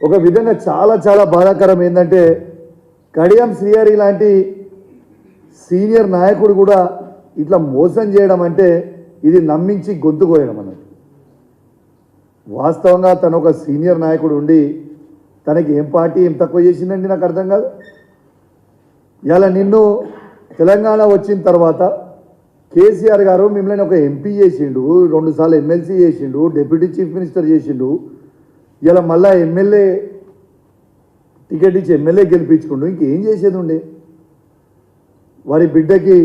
ఒక విధంగా చాలా చాలా బాధాకరం ఏంటంటే కడియం శ్రీహరి లాంటి సీనియర్ నాయకుడు కూడా ఇట్లా మోసం చేయడం అంటే ఇది నమ్మించి గొంతు కోయడం అన్నట్టు. వాస్తవంగా తను ఒక సీనియర్ నాయకుడు ఉండి తనకి ఏం పార్టీ ఏం తక్కువ చేసిందండి నాకు అర్థం కాదు. ఇలా నిన్ను తెలంగాణ వచ్చిన తర్వాత కేసీఆర్ గారు మిమ్మల్ని ఒక ఎంపీ చేసిండు రెండుసార్లు ఎమ్మెల్సీ చేసిండు డిప్యూటీ చీఫ్ మినిస్టర్ చేసిండు ఇలా మళ్ళా ఎమ్మెల్యే టికెట్ ఇచ్చి ఎమ్మెల్యే గెలిపించుకుండు. ఇంకేం చేసేది ఉండే? వారి బిడ్డకి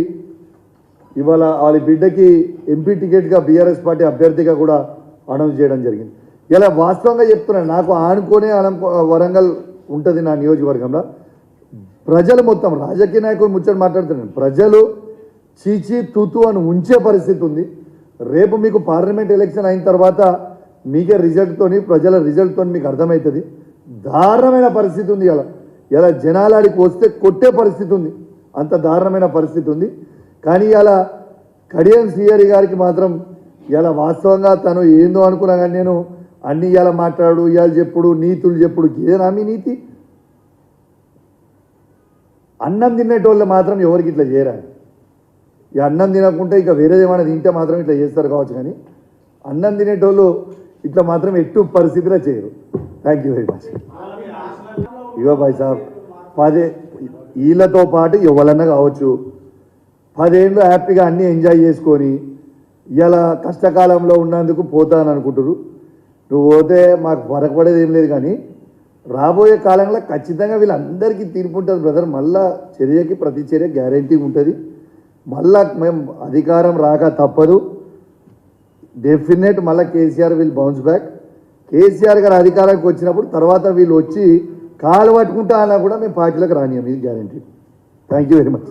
ఇవాళ వాళ్ళ బిడ్డకి ఎంపీ టికెట్గా బీఆర్ఎస్ పార్టీ అభ్యర్థిగా కూడా అనౌన్స్ చేయడం జరిగింది. ఇలా వాస్తవంగా చెప్తున్నాను నాకు ఆనుకోనే అనం వరంగల్ ఉంటుంది నా నియోజకవర్గంలో. ప్రజలు మొత్తం రాజకీయ నాయకులు ముచ్చట మాట్లాడుతున్నాను ప్రజలు చీచి తూతు అని ఉంచే పరిస్థితి ఉంది. రేపు మీకు పార్లమెంట్ ఎలక్షన్ అయిన తర్వాత మీకే రిజల్ట్తోని ప్రజల రిజల్ట్తో మీకు అర్థమవుతుంది దారుణమైన పరిస్థితి ఉంది ఇలా ఇలా జనాలాడికి వస్తే కొట్టే పరిస్థితి ఉంది. అంత దారుణమైన పరిస్థితి ఉంది. కానీ ఇలా కడియం శ్రీహరి గారికి మాత్రం ఇలా వాస్తవంగా తను ఏందో అనుకున్నా కానీ నేను అన్ని ఇలా మాట్లాడు ఇవాళ చెప్పుడు నీతులు చెప్పుడు ఇదేనా మీ నీతి. అన్నం తినేటోళ్ళు మాత్రం ఎవరికి ఇట్లా చేయరా? ఈ అన్నం తినకుంటే ఇక వేరేది ఏమైనా తింటే మాత్రం ఇట్లా చేస్తారు కావచ్చు కానీ అన్నం తినేటోళ్ళు ఇట్లా మాత్రం ఎట్టు పరిస్థితిలో చేయరు. థ్యాంక్ యూ వెరీ మచ్ ఇగో భాయ్ సాబ్ పదే వీళ్ళతో పాటు ఎవరన్నా కావచ్చు పదేళ్ళు హ్యాపీగా అన్నీ ఎంజాయ్ చేసుకొని ఇలా కష్టకాలంలో ఉన్నందుకు పోతాను అనుకుంటారు నువ్వు పోతే మాకు వరకపడేది ఏం లేదు కానీ రాబోయే కాలంలో ఖచ్చితంగా వీళ్ళందరికీ తీర్పు ఉంటుంది బ్రదర్. మళ్ళా చర్యకి ప్రతి చర్య గ్యారంటీ ఉంటుంది. మళ్ళా మేము అధికారం రాక తప్పదు. డెఫినెట్ మళ్ళీ కేసీఆర్ వీళ్ళు బౌన్స్ బ్యాక్ కేసీఆర్ గారు అధికారానికి వచ్చినప్పుడు తర్వాత వీళ్ళు వచ్చి కాలు పట్టుకుంటా అన్నా కూడా మేము పార్టీలకు రానియం ఇది guarantee thank you very much